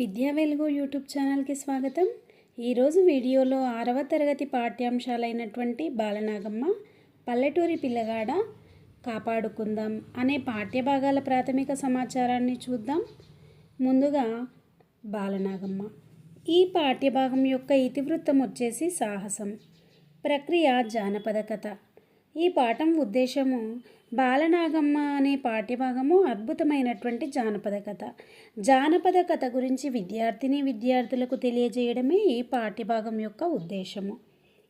విద్యా వెలుగు యూట్యూబ్ ఛానల్కి స్వాగతం. ఈరోజు వీడియోలో ఆరవ తరగతి పాఠ్యాంశాలైనటువంటి బాలనాగమ్మ పల్లెటూరి పిల్లగాడ కాపాడుకుందాం అనే పాఠ్యభాగాల ప్రాథమిక సమాచారాన్ని చూద్దాం. ముందుగా బాలనాగమ్మ. ఈ పాఠ్యభాగం యొక్క ఇతివృత్తం వచ్చేసి సాహసం. ప్రక్రియ జానపద కథ. ఈ పాఠం ఉద్దేశము బాలనాగమ్మ అనే పాఠ్యభాగము అద్భుతమైనటువంటి జానపద కథ. జానపద కథ గురించి విద్యార్థిని విద్యార్థులకు తెలియజేయడమే ఈ పాఠ్యభాగం యొక్క ఉద్దేశము.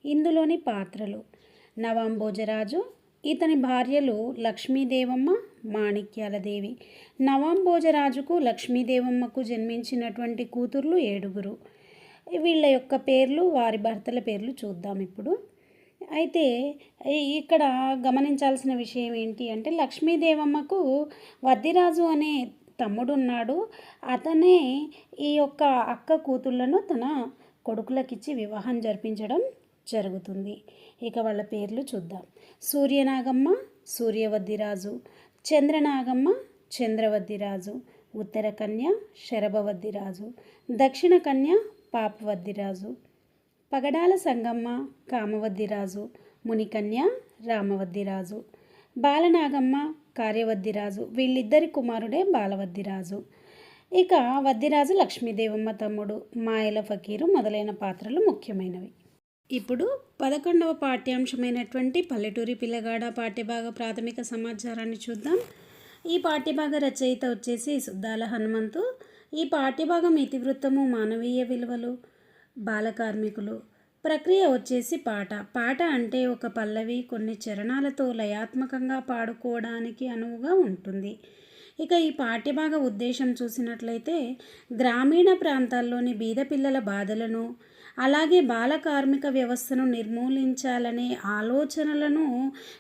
ఇందులోని పాత్రలు నవాంబోజరాజు ఇతని భార్యలు లక్ష్మీదేవమ్మ మాణిక్యాలదేవి. నవాంబోజరాజుకు లక్ష్మీదేవమ్మకు జన్మించినటువంటి కూతుర్లు ఏడుగురు. వీళ్ళ యొక్క పేర్లు వారి భర్తల పేర్లు చూద్దాం ఇప్పుడు. అయితే ఇక్కడ గమనించాల్సిన విషయం ఏంటి అంటే లక్ష్మీదేవమ్మకు వద్దిరాజు అనే తమ్ముడు ఉన్నాడు అతనే ఈ యొక్క అక్క కూతుళ్ళను తన కొడుకులకిచ్చి వివాహం జరిపించడం జరుగుతుంది. ఇక వాళ్ళ పేర్లు చూద్దాం. సూర్యనాగమ్మ సూర్యవద్దిరాజు. చంద్రనాగమ్మ చంద్రవద్దిరాజు. ఉత్తర కన్య శరభవద్దిరాజు. దక్షిణ కన్య పాపవద్దిరాజు. పగడాల సంగమ్మ కామవద్దిరాజు మునికన్య రామవద్దిరాజు బాలనాగమ్మ కార్యవద్దిరాజు వీళ్ళిద్దరి కుమారుడే బాలవద్దిరాజు. ఇక వద్దిరాజు లక్ష్మీదేవమ్మ తమ్ముడు మాయల ఫకీరు మొదలైన పాత్రలు ముఖ్యమైనవి. ఇప్పుడు పదకొండవ పాఠ్యాంశమైనటువంటి పల్లెటూరి పిల్లగాడ పాఠ్యభాగ ప్రాథమిక సమాచారాన్ని చూద్దాం. ఈ పాఠ్యభాగ రచయిత వచ్చేసి సుద్దాల హనుమంతు. ఈ పాఠ్యభాగం ఇతివృత్తము మానవీయ విలువలు. బాల కార్మికులు ప్రక్రియ వచ్చేసి పాట. పాట అంటే ఒక పల్లవి కొన్ని చరణాలతో లయాత్మకంగా పాడుకోవడానికి అనువుగా ఉంటుంది. ఇక ఈ పాఠ్యభాగ ఉద్దేశం చూసినట్లయితే గ్రామీణ ప్రాంతాల్లోని బీద పిల్లల బాధలను అలాగే బాల కార్మిక వ్యవస్థను నిర్మూలించాలనే ఆలోచనలను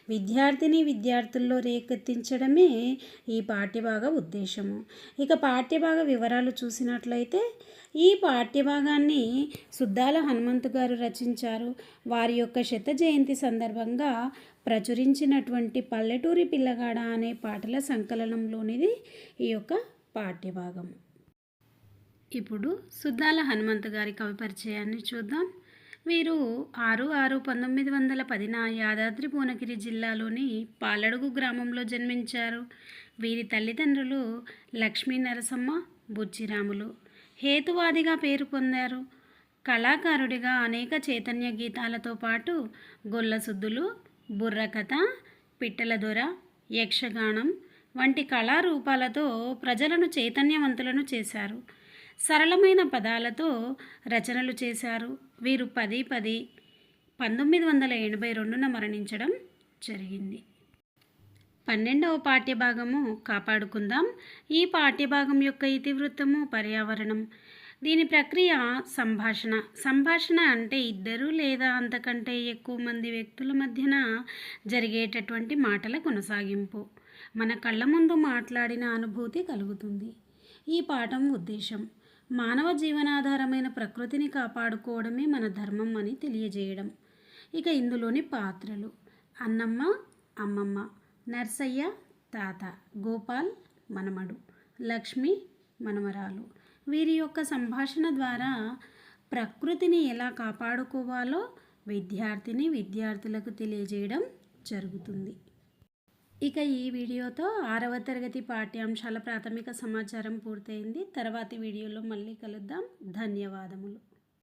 విద్యార్థిని విద్యార్థుల్లో రేకెత్తించడమే ఈ పాఠ్యభాగ ఉద్దేశము. ఇక పాఠ్యభాగ వివరాలు చూసినట్లయితే ఈ పాఠ్యభాగాన్ని సుద్దాల హనుమంతు గారు రచించారు. వారి యొక్క శత జయంతి సందర్భంగా ప్రచురించినటువంటి పల్లెటూరి పిల్లగాడ అనే పాటల సంకలనంలోనిది ఈ యొక్క పాఠ్యభాగం ఇప్పుడు సుద్దాల హనుమంత్ గారి కవి పరిచయాన్ని చూద్దాం. వీరు ఆరు ఆరు పంతొమ్మిది వందల పదిన యాదాద్రి భువనగిరి జిల్లాలోని పాలడుగు గ్రామంలో జన్మించారు. వీరి తల్లిదండ్రులు లక్ష్మీ నరసమ్మ బుచ్చిరాములు హేతువాదిగా పేరు పొందారు. కళాకారుడిగా అనేక చైతన్య గీతాలతో పాటు గొల్లసుద్దులు బుర్రకథ పిట్టల దొర యక్షగానం వంటి కళారూపాలతో ప్రజలను చైతన్యవంతులను చేశారు. సరళమైన పదాలతో రచనలు చేశారు. వీరు పది పది పంతొమ్మిది వందల ఎనభై రెండున మరణించడం జరిగింది. పన్నెండవ పాఠ్యభాగము కాపాడుకుందాం. ఈ పాఠ్యభాగం యొక్క ఇతివృత్తము పర్యావరణం. దీని ప్రక్రియ సంభాషణ. సంభాషణ అంటే ఇద్దరు లేదా అంతకంటే ఎక్కువ మంది వ్యక్తుల మధ్యన జరిగేటటువంటి మాటల కొనసాగింపు. మన కళ్ళ ముందు మాట్లాడిన అనుభూతి కలుగుతుంది. ఈ పాఠం ఉద్దేశం. మానవ జీవనాధారమైన ప్రకృతిని కాపాడుకోవడమే మన ధర్మం అని తెలియజేయడం. ఇక ఇందులోని పాత్రలు అన్నమ్మ అమ్మమ్మ నర్సయ్య తాత గోపాల్ మనమడు లక్ష్మి మనమరాలు వీరి యొక్క సంభాషణ ద్వారా ప్రకృతిని ఎలా కాపాడుకోవాలో విద్యార్థిని విద్యార్థులకు తెలియజేయడం జరుగుతుంది. ఇక ఈ వీడియోతో ఆరవ తరగతి పాఠ్యాంశాల ప్రాథమిక సమాచారం పూర్తయింది. తర్వాతి వీడియోలో మళ్ళీ కలుద్దాం. ధన్యవాదములు.